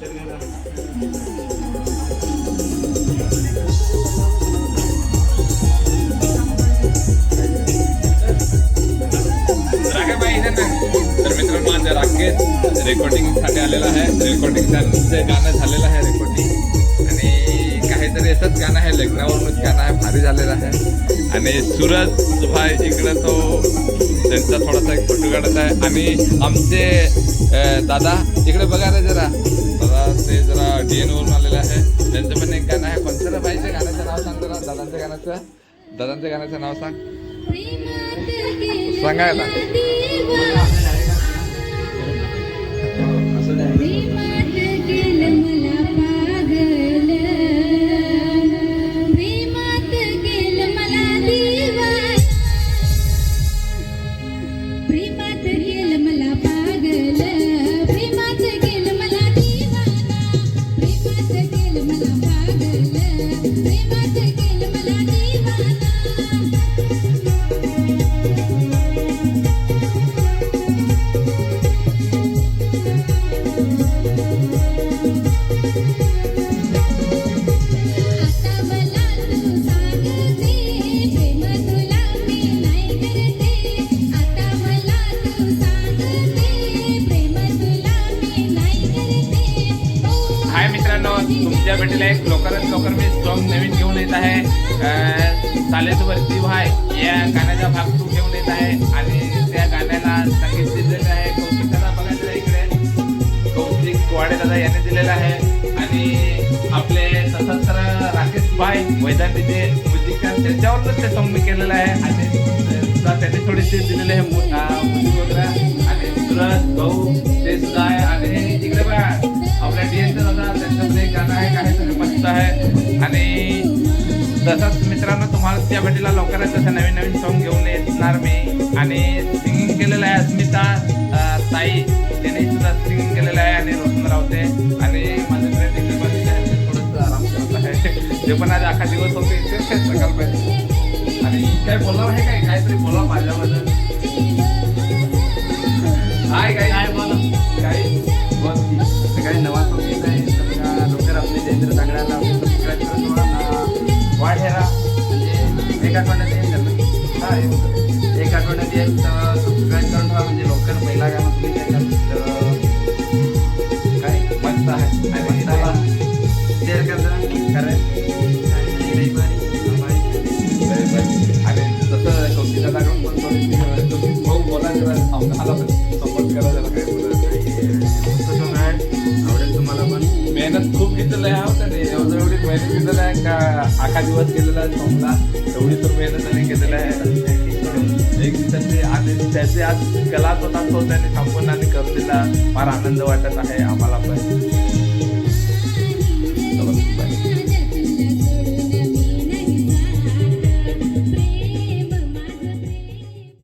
तर मित्रांनो माझ्या राकेश रेकॉर्डिंगसाठी आलेला आहे. रेकॉर्डिंग त्यांचं गाणं झालेलं आहे रेकॉर्डिंग आणि काहीतरी असंच गाणं आहे. लग्नावरूनच गाणं आहे. भारी झालेलं आहे. आणि सूरज भाई इकडं तो त्यांचा थोडासा एक फोटो काढत आहे. आणि आमचे दादा इकडे बघा जरा. ते जरा डी एन वरून आलेले आहे. त्यांचं पण एक गाणं आहे कोणतं रे भाईचं गाण्याचं नाव सांग जरा दादांच्या गाण्याचं. दादांच्या गाण्याचं नाव सांग. सांगा तुमच्या भेटीला एक लवकरात लवकर मी सॉन्ग नवीन घेऊन येत आहे. अं, वरती भाय या गाण्याचा भाग तू घेऊन येत आहे. आणि त्या गाण्याला संगीत दिलेलं आहे कौशिक दादा बघायचं इकडे. कौशिक वाडे दादा यांनी दिलेलं आहे. आणि आपले सशस्त्र राकेश भाई वैदांतीचे म्युझिकल त्यांच्यावरच ते सॉन्ग मी केलेलं आहे. आणि सुद्धा त्यांनी थोडीशी दिलेले आहे म्युझिक वगैरे. आणि सुरज भाऊ आहे काहीतरी मस्त आहे. आणि तसंच मित्रांनो तुम्हाला त्या भेटीला लवकरच तसं नवीन नवीन सॉन्ग घेऊन येणार मी. आणि सिंगिंग केलेलं आहे अस्मिता ताई. त्यांनी सुद्धा सिंगिंग केलेलं आहे आणि रोशन रावते आणि माझे फ्रेंड इथे बसले थोडंसं आराम करत आहे. ते पण आज अख्खा दिवस होते इथे सकाळपर्यंत आणि काय बोलावं आहे काय? काहीतरी बोला माझ्याबद्दल हाय काय? एक आठवड्यात येईल त्यांना हा एक आठवड्यात येईल तर सबस्क्राईब करून ठेवा म्हणजे लवकर पहिला गाणं तुम्ही काय? मस्त आहे. मेहनत खूप घेतलेलं आहे हो त्याने एवढं एवढी मेहनत घेतलेलं आहे का? आखा दिवस केलेला आहे सॉंगला एवढी तर मेहनत त्याने केलेलं आहे. एक त्याचे आणि त्याचे आज कला होता तो त्याने संपूर्ण आणि करून दिला. फार आनंद वाटत आहे आम्हाला पण.